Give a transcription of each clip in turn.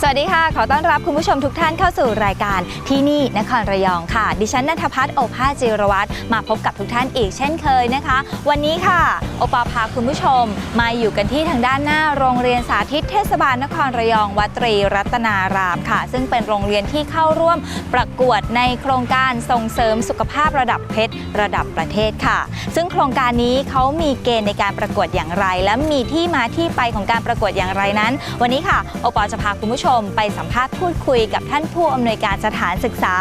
สวัสดีค่ะ ขอต้อนรับคุณผู้ชมทุกท่านเข้าสู่รายการที่นี่นครระยองค่ะ ดิฉันนัทพัฒน์โอภาสจิรวัตรมาพบกับทุกท่านอีกเช่นเคยนะคะ วันนี้ค่ะ โอปอพาคุณผู้ชม มาอยู่กันที่ทางด้านหน้าโรงเรียนสาธิตเทศบาลนครระยองวัตรีรัตนารามค่ะ ซึ่งเป็นโรงเรียนที่เข้าร่วมประกวดในโครงการส่งเสริมสุขภาพระดับเพชรระดับประเทศค่ะ ซึ่งโครงการนี้เขามีเกณฑ์ในการประกวดอย่างไร และมีที่มาที่ไปของการประกวดอย่างไรนั้น วันนี้ค่ะโอปอจะพาคุณผู้ชมไปสัมภาษณ์พูดคุยกับท่านผู้อำนวยการสถานศึกษา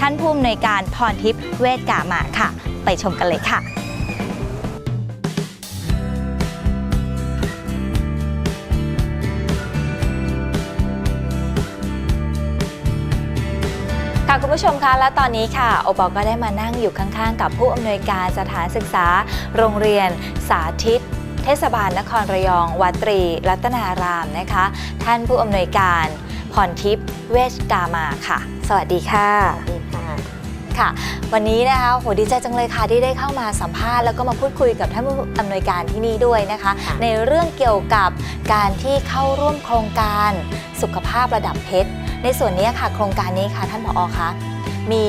ท่านผู้อำนวยการพรทิพย์เวทกามาค่ะ ไปชมกันเลยค่ะค่ะคุณผู้ชมคะและตอนนี้ค่ะโอปอก็ได้มานั่งอยู่ข้างๆ กับผู้อำนวยการสถานศึกษา โรงเรียนสาธิต ทศบาลนครระยอง วัดตรี รัตนารามนะคะ ท่านผู้อำนวยการพรทิพย์เวชกามาค่ะ สวัสดีค่ะดีค่ะค่ะวันนี้นะคะโหดีใจจังเลยค่ะที่ได้เข้ามาสัมภาษณ์แล้วก็มาพูดคุยกับท่านผู้อำนวยการที่นี่ด้วยนะคะค่ะในเรื่องเกี่ยวกับการที่เข้าร่วมโครงการสุขภาพระดับเพชรในส่วนนี้ค่ะ โครงการนี้ค่ะท่านผอคะมี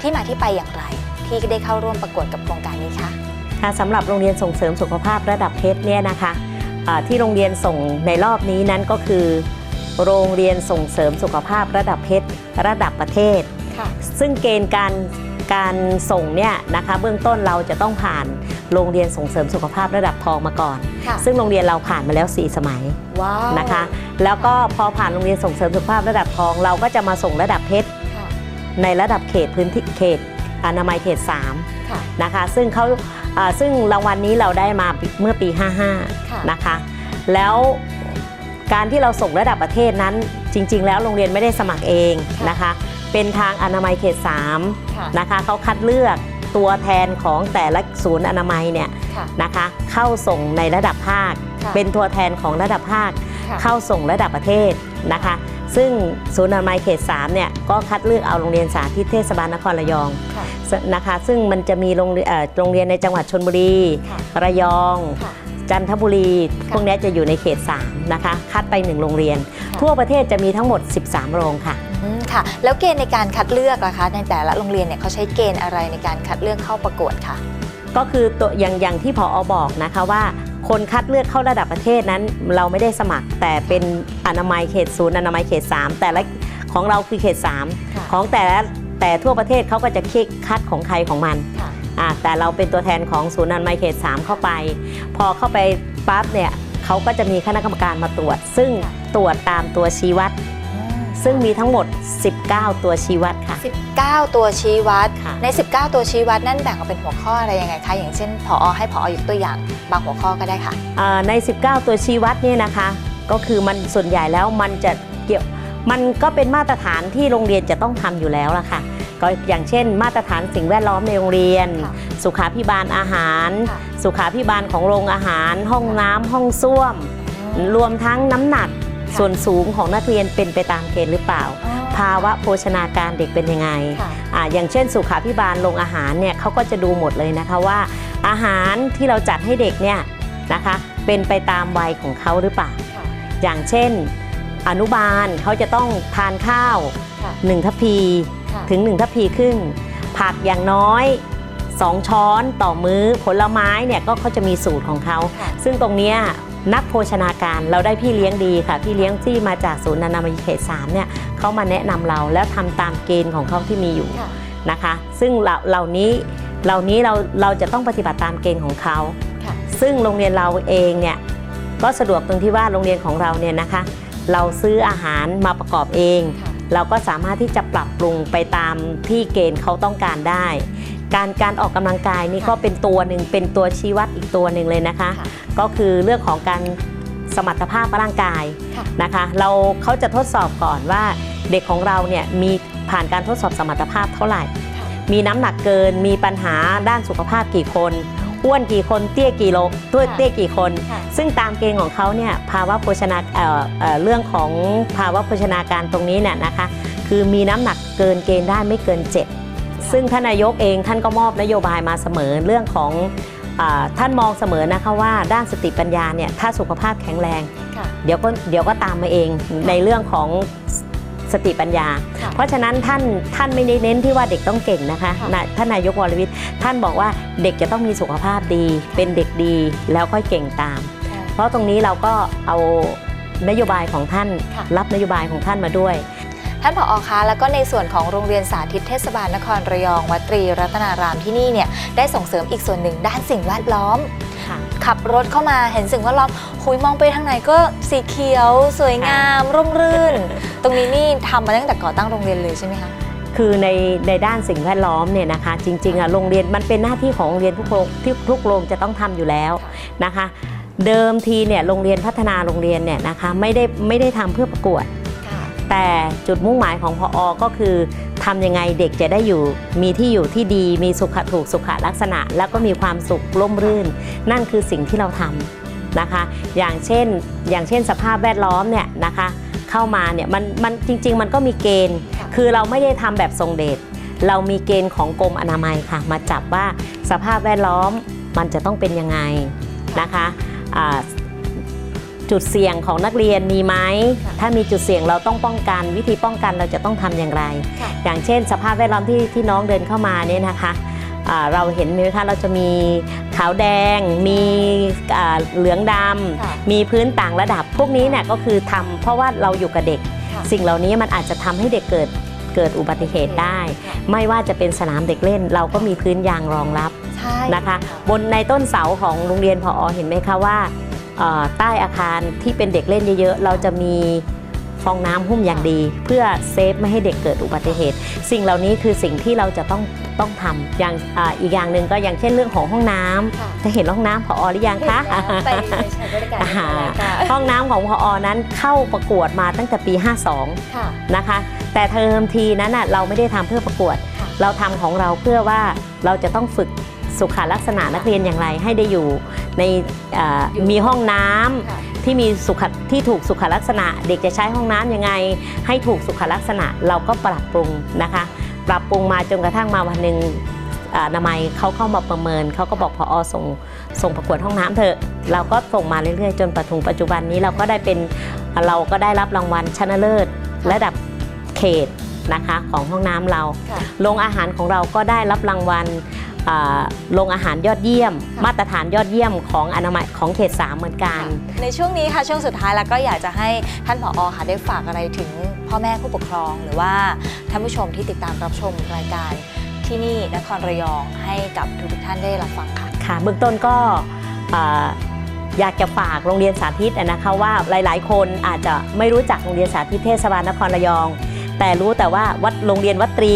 ที่มาที่ไปอย่างไร ที่ได้เข้าร่วมประกวดกับโครงการนี้คะค่ะ สำหรับโรงเรียนส่งเสริมสุขภาพระดับเพชรเนี่ยนะคะอ่าที่โรงเรียนส่งในรอบนี้นั้นก็คือ โรงเรียนส่งเสริมสุขภาพระดับเพชรระดับประเทศค่ะซึ่งเกณฑ์การการส่งเนี่ยนะคะเบื้องต้นเราจะต้องผ่านโรงเรียนส่งเสริมสุขภาพระดับทองมาก่อนค่ะซึ่งโรงเรียนเราผ่านมาแล้ว 4 สมัยว้าวนะคะ แล้วก็พอผ่านโรงเรียนส่งเสริมสุขภาพระดับทองเราก็จะมาส่งระดับเพชรค่ะในระดับเขตพื้นที่เขตอนามัยเขต3ค่ะ นะคะ ซึ่งเขาอ่าซึ่งรางวัลนี้เราได้มาเมื่อปีค่ะ55 นะคะ แล้วการที่เราส่งระดับประเทศนั้น จริง ๆ แล้วโรงเรียนไม่ได้สมัครเองนะคะ เป็นทางอนามัยเขตค่ะ3นะคะเขาคัดเลือกตัวแทนของแต่ละศูนย์อนามัยเนี่ยค่ะนะคะ เข้าส่งในระดับภาคค่ะเป็นตัวแทนของระดับภาคค่ะเข้าส่งระดับประเทศนะคะ ซึ่งศูนย์อนามัยเขต3เนี่ยก็คัดเลือกเอาโรงเรียนสาธิตเทศบาลนครระยองค่ะนะคะ ซึ่งมันจะมีโรงเรียนเอ่อโรงเรียนในจังหวัดชนบุรีค่ะระยองค่ะจันทบุรีค่ะพวกเนี้ยจะอยู่ในเขต3นะคะ คัดไป 1 โรงเรียนค่ะทั่วประเทศจะมีทั้งหมด 13 โรงค่ะอืมค่ะ แล้วเกณฑ์ในการคัดเลือกนะคะ ในแต่ละโรงเรียนเนี่ยเขาใช้เกณฑ์อะไรในการคัดเลือกเข้าประกวดค่ะ ก็คือตัวอย่างอย่างที่พออบอกนะคะว่า คนคัดเลือกเข้าระดับประเทศนั้น เราไม่ได้สมัคร แต่เป็นอนามัยเขตศูนย์อนามัยเขต 3 แต่ละของเราคือเขตค่ะ3ของแต่ละแต่ทั่วประเทศเขาก็จะคิดคัดของใครของมันค่ะอ่าแต่เราเป็นตัวแทนของศูนย์อนามัยเขต 3 เข้าไป พอเข้าไปปั๊บเนี่ยเขาก็จะมีคณะกรรมการมาตรวจ ซึ่งค่ะตรวจตามตัวชี้วัดอืม ซึ่งมีทั้งหมด 19 ตัวชี้วัดค่ะ 19 ตัวชี้วัด ค่ะ ใน 19 ตัวชี้วัดนั่นแบ่งออกเป็นหัวข้ออะไรยังไงคะ อย่างเช่นผอให้ผอยกตัวอย่างบางหัวข้อก็ได้ค่ะอ่าใน 19 ตัวชี้วัดเนี่ยนะคะ ก็คือมันส่วนใหญ่แล้วมันจะเกี่ยวมันก็เป็นมาตรฐานที่โรงเรียนจะต้องทำอยู่แล้วล่ะค่ะ ก็อย่างเช่น มาตรฐานสิ่งแวดล้อมในโรงเรียน ค่ะสุขาพิบาลอาหาร ค่ะ สุขาพิบาลของโรงอาหาร ห้องน้ำห้องส้วม รวมทั้งน้ำหนักค่ะ ส่วนสูงของนักเรียนเป็นไปตามเกณฑ์หรือเปล่าอ๋อภาวะโภชนาการเด็กเป็นยังไงค่ะอ่าอย่างเช่นสุขาพิบาลโรงอาหารเนี่ยเขาก็จะดูหมดเลยนะคะว่า อาหารที่เราจัดให้เด็กเนี่ยนะคะเป็นไปตามวัยของเขาหรือเปล่าค่ะอย่างเช่น อนุบาลเขาจะต้องทานข้าวค่ะ1ทัพพีค่ะถึง1ทัพพีครึ่ง ผักอย่างน้อย2ช้อนต่อมื้อผลไม้เนี่ยก็เขาจะมีสูตรของเขาค่ะซึ่งตรงเนี้ย นักโภชนาการเราได้พี่เลี้ยงดีค่ะ พี่เลี้ยงที่มาจากศูนย์อนามัยเขต3เนี่ยเขามาแนะนำเราแล้วทำตามเกณฑ์ของเขาที่มีอยู่ค่ะนะคะ ซึ่งเหล่าเหล่านี้เหล่านี้เราเราจะต้องปฏิบัติตามเกณฑ์ของเขาค่ะซึ่งโรงเรียนเราเองเนี่ยก็สะดวกตรงที่ว่าโรงเรียนของเราเนี่ยนะคะ เราซื้ออาหารมาประกอบเองค่ะเราก็สามารถที่จะปรับปรุงไปตามที่เกณฑ์เขาต้องการได้ การการออกกำลังกายนี่ค่ะก็เป็นตัวหนึ่งเป็นตัวชี้วัดอีกตัวหนึ่งเลยนะคะค่ะก็คือเรื่องของการสมรรถภาพร่างกายค่ะนะคะ เราเขาจะทดสอบก่อนว่าเด็กของเราเนี่ยมีผ่านการทดสอบสมรรถภาพเท่าไหร่ค่ะมีน้ำหนักเกินมีปัญหาด้านสุขภาพกี่คนอ้วนกี่คนเตี้ยกี่โลตัวค่ะเตี้ยกี่คนค่ะซึ่งตามเกณฑ์ของเขาเนี่ยภาวะโภชนาเอ่อเอ่อเรื่องของภาวะโภชนาการตรงนี้เนี่ยนะคะ คือมีน้ำหนักเกินเกณฑ์ได้ไม่เกิน 7 ซึ่งท่านนายกเองท่านก็มอบนโยบายมาเสมอเรื่องของอาท่านมองเสมอนะคะว่าด้านสติปัญญาเนี่ยถ้าสุขภาพแข็งแรงค่ะเดี๋ยวก็เดี๋ยวก็ตามมาเองในเรื่องของสติปัญญาค่ะเพราะฉะนั้นท่านท่านไม่ได้เน้นที่ว่าเด็กต้องเก่งนะคะค่ะนะท่านนายกวรวิทย์ท่านบอกว่าเด็กจะต้องมีสุขภาพดี เป็นเด็กดีแล้วค่อยเก่งตาม เพราะตรงนี้เราก็เอานโยบายของท่านค่ะรับนโยบายของท่านมาด้วย ท่านผอคะแล้วก็ในส่วนของโรงเรียนสาธิตเทศบาลนครระยอง วัดตรีรัตนารามที่นี่เนี่ยได้ส่งเสริมอีกส่วนหนึ่งด้านสิ่งแวดล้อมค่ะขับรถเข้ามาเห็นสิ่งแวดล้อมคุยมองไปทางไหนก็สีเขียว สวยงาม ร่มรื่น ตรงนี้นี่ทำมาตั้งแต่ก่อตั้งโรงเรียนเลยใช่ไหมคะคือในในด้านสิ่งแวดล้อมเนี่ยนะคะ จริงๆอะโรงเรียนมันเป็นหน้าที่ของโรงเรียนทุกโรงที่ทุกโรงจะต้องทำอยู่แล้วนะคะ เดิมทีเนี่ยโรงเรียนพัฒนาโรงเรียนเนี่ยนะคะไม่ได้ไม่ได้ทำเพื่อประกวดค่ะ แต่จุดมุ่งหมายของพออก็คือทำยังไงเด็กจะได้อยู่ มีที่อยู่ที่ดี มีสุขถูกสุขลักษณะ แล้วก็มีความสุขร่มรื่น นั่นคือสิ่งที่เราทำนะคะ อย่างเช่นอย่างเช่นสภาพแวดล้อมเนี่ยนะคะเข้ามาเนี่ยมันมันจริง ๆ มันก็มีเกณฑ์ คือเราไม่ได้ทำแบบทรงเดชเรามีเกณฑ์ของกรมอนามัยค่ะ มาจับว่าสภาพแวดล้อมมันจะต้องเป็นยังไงนะคะ จุดเสี่ยงของนักเรียนมีไหมค่ะถ้ามีจุดเสี่ยงเราต้องป้องกัน วิธีป้องกันเราจะต้องทำอย่างไรค่ะอย่างเช่น สภาพแวดล้อมที่ที่น้องเดินเข้ามาเนี่ยนะคะอ่าเราเห็นไหมคะเราจะมีขาวแดง มีอ่าเหลืองดค่ะำมีพื้นต่างระดับ พวกนี้เนี่ยก็คือทำเพราะว่าเราอยู่กับเด็กค่ะสิ่งเหล่านี้มันอาจจะทำให้เด็กเกิดเกิดอุบัติเหตุได้ค่ะไม่ว่าจะเป็นสนามเด็กเล่น เราก็มีพื้นยางรองรับใช่นะคะ บนในต้นเสาของโรงเรียนพอเห็นไหมคะว่าเอ่อ ใต้อาคารที่เป็นเด็กเล่นเยอะๆ เราจะมีฟองน้ำหุ้มอย่างดี เพื่อเซฟไม่ให้เด็กเกิดอุบัติเหตุ สิ่งเหล่านี้คือสิ่งที่เราจะต้องต้องทำอย่างอาอีกอย่างหนึ่งก็อย่างเช่นเรื่องของห้องน้ำค่ะจะเห็นห้องน้ำพอหรือยังคะเห็นแล้วไปไปใช้บริการที่ไหนค่ะห้องน้ำของพอนั้นเข้าประกวดมาตั้งแต่ปี 52ค่ะนะคะ แต่เทอมทีนั้นน่ะเราไม่ได้ทำเพื่อประกวดค่ะเราทำของเราเพื่อว่าเราจะต้องฝึก สุขลักษณะนักเรียนอย่างไรให้ได้อยู่ในเอ่ออยู่มีห้องน้ำค่ะที่มีสุขที่ถูกสุขลักษณะ เด็กจะใช้ห้องน้ำยังไง ให้ถูกสุขลักษณะเราก็ปรับปรุงนะคะ ปรับปรุงมาจนกระทั่งมาวันหนึ่งอ่าอนามัยเขาเข้ามาประเมินเขาก็บอกพอส่งส่งประกวดห้องน้ำเถอะเราก็ส่งมาเรื่อยๆ จนปัจจุปัจจุบันนี้เราก็ได้เป็นเราก็ได้รับรางวัลชนะเลิศระดับเขตนะคะของห้องน้ำเราค่ะโรงอาหารของเราก็ได้รับรางวัลอ่า โรงอาหารยอดเยี่ยมค่ะมาตรฐานยอดเยี่ยมของอนามัยของเขตสามเหมือนกัน ในช่วงนี้ค่ะช่วงสุดท้ายแล้วก็อยากจะให้ท่านผอค่ะได้ฝากอะไรถึงพ่อแม่ผู้ปกครอง หรือว่าท่านผู้ชมที่ติดตามรับชมรายการที่นี่นครระยองให้กับทุกๆท่านได้รับฟังค่ะค่ะ เบื้องต้นก็อ่าอยากจะฝากโรงเรียนสาธิตอะนะคะว่าหลาย ๆ คนอาจจะไม่รู้จักโรงเรียนสาธิตเทศบาลนครระยอง แต่รู้แต่ว่าวัดโรงเรียนวัดตรี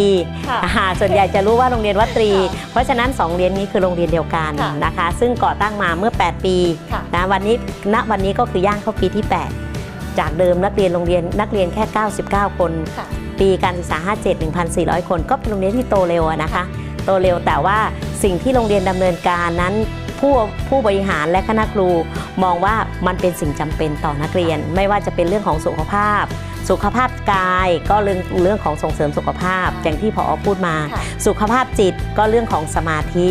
ค่ะอ่าส่วนใหญ่จะรู้ว่าโรงเรียนวัดตรีค่ะเพราะฉะนั้นสองโรงเรียนนี้คือโรงเรียนเดียวกันค่ะนะคะ ซึ่งก่อตั้งมาเมื่อ 8 ปีค่ะนะวันนี้ณวันนี้ก็คือย่างเข้าปีที่ 8 จากเดิมนักเรียนโรงเรียนนักเรียนแค่ 99 คนค่ะปีการศึกษา 57 1,400 คน ก็เป็นโรงเรียนที่โตเร็วอะนะคะ โตเร็วแต่ว่าสิ่งที่โรงเรียนดำเนินการนั้น ผู้ผู้บริหารและคณะครูมองว่ามันเป็นสิ่งจำเป็นต่อนักเรียน ไม่ว่าจะเป็นเรื่องของสุขภาพ สุขภาพกายก็เรื่องเรื่องของส่งเสริมสุขภาพ อย่างที่พอพูดมาค่ะสุขภาพจิตก็เรื่องของสมาธิ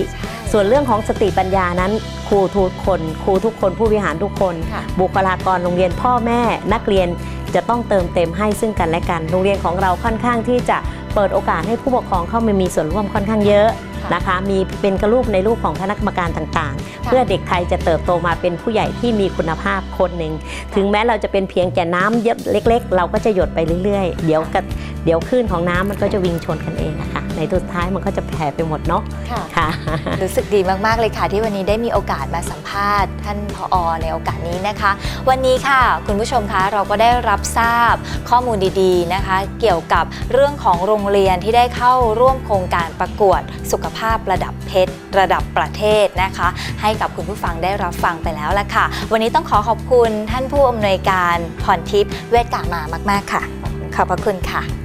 ส่วนเรื่องของสติปัญญานั้น ครูทุกคน ครูทุกคนผู้บริหารทุกคนค่ะบุคลากรโรงเรียนพ่อแม่นักเรียน จะต้องเติมเต็มให้ซึ่งกันและกัน โรงเรียนของเราค่อนข้างที่จะเปิดโอกาสให้ผู้ปกครองเข้ามามีส่วนร่วมค่อนข้างเยอะค่ะนะคะ มีเป็นกระรูปในรูปของคณะกรรมการต่างๆ เพื่อเด็กไทยจะเติบโตมาเป็นผู้ใหญ่ที่มีคุณภาพคนหนึ่ง ถึงแม้เราจะเป็นเพียงแก่น้ำเยอะเล็ก ๆ เราก็จะหยดไปเรื่อยๆ เดี๋ยวกับเดี๋ยวคลื่นของน้ำมันก็จะวิ่งชนกันเองนะคะ ในสุดท้ายมันก็จะแผ่ไปหมดเนาะค่ะ ค่ะ รู้สึกดีมาก ๆ เลยค่ะ ที่วันนี้ได้มีโอกาสมาสัมภาษณ์ ท่านผอในโอกาสนี้นะคะ วันนี้ค่ะคุณผู้ชมคะเราก็ได้รับทราบข้อมูลดีๆนะคะ เกี่ยวกับเรื่องของโรงเรียนที่ได้เข้าร่วมโครงการประกวดสุขภาพระดับเพชรระดับประเทศนะคะ ให้กับคุณผู้ฟังได้รับฟังไปแล้วละค่ะ วันนี้ต้องขอขอบคุณท่านผู้อำนวยการพรทิพย์เวทกามามาก ๆ ค่ะ ขอบพระคุณค่ะ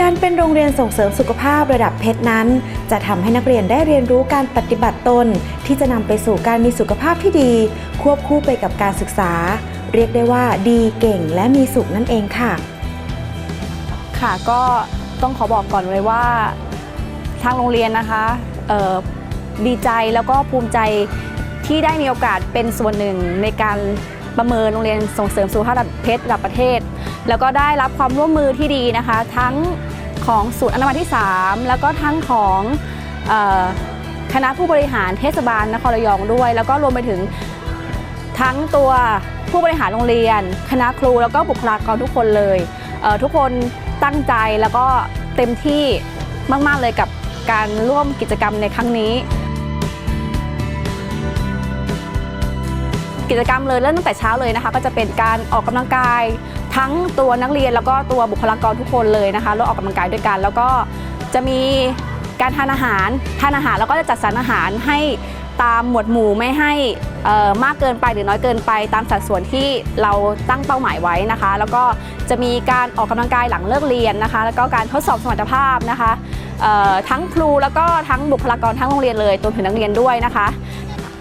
การเป็นโรงเรียนส่งเสริมสุขภาพระดับเพชรนั้น จะทำให้นักเรียนได้เรียนรู้การปฏิบัติตน ที่จะนำไปสู่การมีสุขภาพที่ดี ควบคู่ไปกับการศึกษา เรียกได้ว่าดีเก่งและมีสุขนั่นเองค่ะ ค่ะก็ต้องขอบอกก่อนเลยว่า ทางโรงเรียนนะคะดีใจแล้วก็ภูมิใจที่ได้มีโอกาสเป็นส่วนหนึ่งในการ ประเมินโรงเรียนส่งเสริมสุขภาพระดับเพชรระดับประเทศ แล้วก็ได้รับความร่วมมือที่ดีนะคะ ทั้งของศูนย์อนามัยที่ 3 แล้วก็ทั้งของคณะผู้บริหารเทศบาลนครระยองด้วย แล้วก็รวมไปถึงทั้งตัวผู้บริหารโรงเรียน คณะครูแล้วก็บุคลากรทุกคนเลยเทุกคนตั้งใจแล้วก็เต็มที่มาก ๆ เลยกับการร่วมกิจกรรมในครั้งนี้ กิจกรรมเลยเริ่มตั้งแต่เช้าเลยนะคะ ก็จะเป็นการออกกำลังกายทั้งตัวนักเรียนแล้วก็ตัวบุคลากรทุกคนเลยนะคะเราออกกำลังกายด้วยกัน แล้วก็จะมีการทานอาหารทานอาหารแล้วก็จะจัดสรรอาหารให้ตามหมวดหมู่ไม่ให้มากเกินไปหรือน้อยเกินไป ตามสัดส่วนที่เราตั้งเป้าหมายไว้นะคะ แล้วก็จะมีการออกกำลังกายหลังเลิกเรียนนะคะ แล้วก็การทดสอบสมรรถภาพนะคะทั้งครูแล้วก็ทั้งบุคลากรทั้งโรงเรียนเลยรวถึงนักเรียนด้วยนะคะ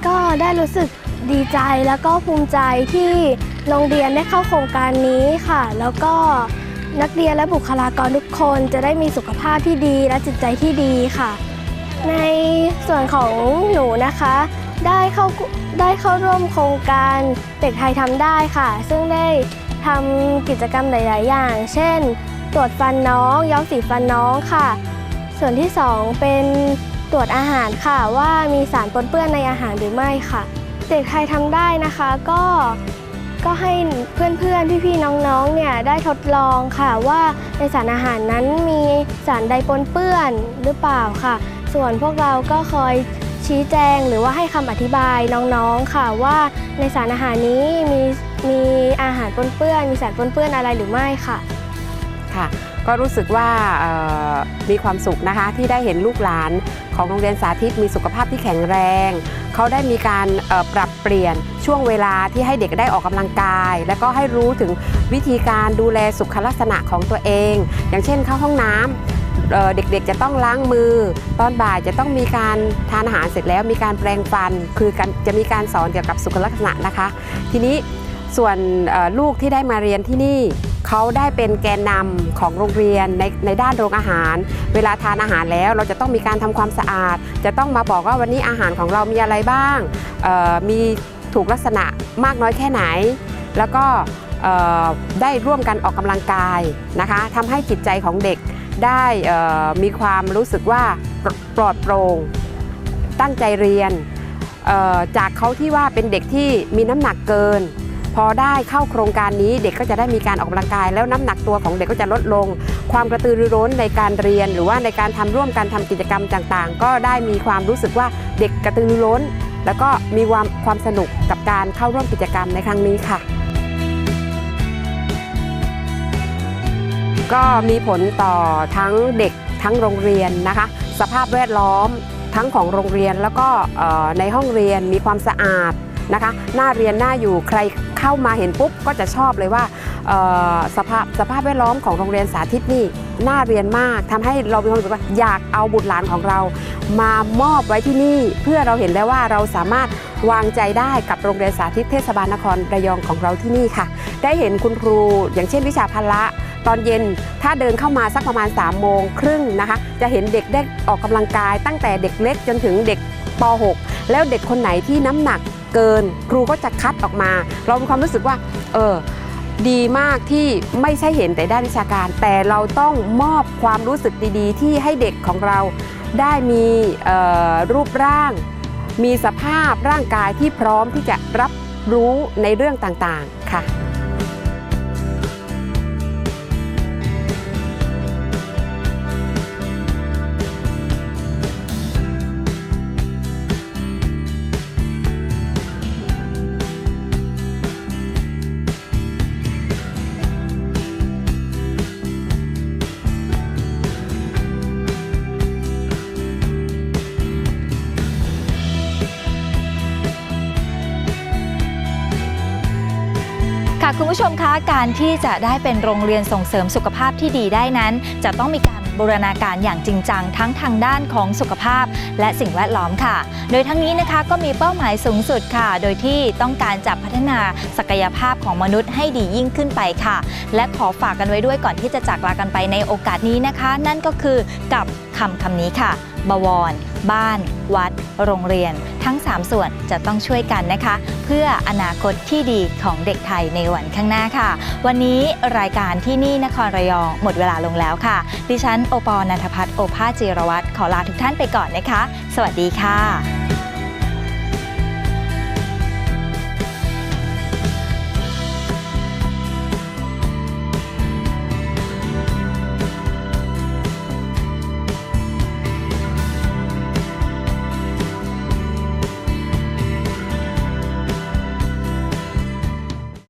ก็ได้รู้สึก ดีใจแล้วก็ภูมิใจที่โรงเรียนได้เข้าโครงการนี้ค่ะ แล้วก็นักเรียนและบุคลากรทุกคนจะได้มีสุขภาพที่ดีและจิตใจที่ดีค่ะ ในส่วนของหนูนะคะ ได้เข้าได้เข้าร่วมโครงการเด็กไทยทำได้ค่ะ ซึ่งได้ทำกิจกรรมหลาย ๆ อย่าง เช่น ตรวจฟันน้อง ย้อมสีฟันน้องค่ะ ส่วนที่สองเป็นตรวจอาหารค่ะว่ามีสารปนเปื้อนในอาหารหรือไม่ค่ะ เด็กไทยทำได้นะคะก็ก็ให้เพื่อนๆ พี่ๆ น้องๆ เนี่ยได้ทดลองค่ะว่าในสารอาหารนั้นมีสารใดปนเปื้อนหรือเปล่าค่ะ ส่วนพวกเราก็คอยชี้แจงหรือว่าให้คำอธิบายน้องๆ ค่ะว่าในสารอาหารนี้มีมีอาหารปนเปื้อน มีสารปนเปื้อนอะไรหรือไม่ค่ะ ค่ะ ก็รู้สึกว่ามีความสุขนะคะที่ได้เห็นลูกหลานของโรงเรียนสาธิตมีสุขภาพที่แข็งแรง เขาได้มีการปรับเปลี่ยนช่วงเวลาที่ให้เด็กได้ออกกำลังกาย แล้วก็ให้รู้ถึงวิธีการดูแลสุขลักษณะของตัวเอง อย่างเช่นเข้าห้องน้ำเอ่อเด็กๆจะต้องล้างมือ ตอนบ่ายจะต้องมีการทานอาหารเสร็จแล้วมีการแปรงฟัน คือการจะมีการสอนเกี่ยวกับสุขลักษณะนะคะ ทีนี้ส่วนลูกที่ได้มาเรียนที่นี่ เขาได้เป็นแกนนำของโรงเรียนในในด้านโรงอาหาร เวลาทานอาหารแล้วเราจะต้องมีการทำความสะอาด จะต้องมาบอกว่าวันนี้อาหารของเรามีอะไรบ้าง มีถูกลักษณะมากน้อยแค่ไหน แล้วก็ได้ร่วมกันออกกำลังกายนะคะทำให้จิตใจของเด็กได้มีความรู้สึกว่าปลอดโปร่งตั้งใจเรียนจากเขาที่ว่าเป็นเด็กที่มีน้ำหนักเกิน พอได้เข้าโครงการนี้เด็กก็จะได้มีการออกกำลังกาย แล้วน้ำหนักตัวของเด็กก็จะลดลง ความกระตือรือร้นในการเรียน หรือว่าในการทำร่วมกันทำกิจกรรมต่างๆ ก็ได้มีความรู้สึกว่าเด็กกระตือรือร้น แล้วก็มีความความสนุกกับการเข้าร่วมกิจกรรมในครั้งนี้ค่ะ ก็มีผลต่อทั้งเด็กทั้งโรงเรียนนะคะ สภาพแวดล้อมทั้งของโรงเรียนแล้วก็ในห้องเรียนมีความสะอาดนะคะน่าเรียนน่าอยู่ใคร เข้ามาเห็นปุ๊บก็จะชอบเลยว่าสภาพสภาพแวดล้อมของโรงเรียนสาธิตนี่น่าเรียนมากทำให้เรามีความรู้สึกว่าอยากเอาบุตรหลานของเรา มามอบไว้ที่นี่ เพื่อเราเห็นได้ว่าเราสามารถวางใจได้กับโรงเรียนสาธิตเทศบาลนครระยองของเราที่นี่ค่ะ ได้เห็นคุณครูอย่างเช่นวิชาพละตอนเย็นถ้าเดินเข้ามาสักประมาณ3ามโมงครึ่งนะคะ จะเห็นเด็กได้ออกกำลังกายตั้งแต่เด็กเล็กจนถึงเด็กป .6 แล้วเด็กคนไหนที่น้ำหนัก เกิน ครูก็จะคัดออกมา เรามีความรู้สึกว่า เออดีมากที่ไม่ใช่เห็นแต่ด้านวิชาการ แต่เราต้องมอบความรู้สึกดีๆ ที่ให้เด็กของเราได้มีออรูปร่าง มีสภาพร่างกายที่พร้อมที่จะรับรู้ในเรื่องต่างๆ ค่ะ ค่ะคุณผู้ชมคะการที่จะได้เป็นโรงเรียนส่งเสริมสุขภาพที่ดีได้นั้น จะต้องมีการบูรณาการอย่างจริงจังทั้งทางด้านของสุขภาพ และสิ่งแวดล้อมค่ะ โดยทั้งนี้นะคะก็มีเป้าหมายสูงสุดค่ะ โดยที่ต้องการจะพัฒนาศักยภาพของมนุษย์ให้ดียิ่งขึ้นไปค่ะ และขอฝากกันไว้ด้วยก่อนที่จะจากลากันไปในโอกาสนี้นะคะ นั่นก็คือกับคำคำนี้ค่ะ บวร บ้าน วัด โรงเรียน ทั้ง 3 ส่วนจะต้องช่วยกันนะคะ เพื่ออนาคตที่ดีของเด็กไทยในวันข้างหน้าค่ะ วันนี้รายการที่นี่นครระยองหมดเวลาลงแล้วค่ะ ดิฉันโอปอลนันทพัฒน์โอภาสจิรวัตรขอลาทุกท่านไปก่อนนะคะ สวัสดีค่ะ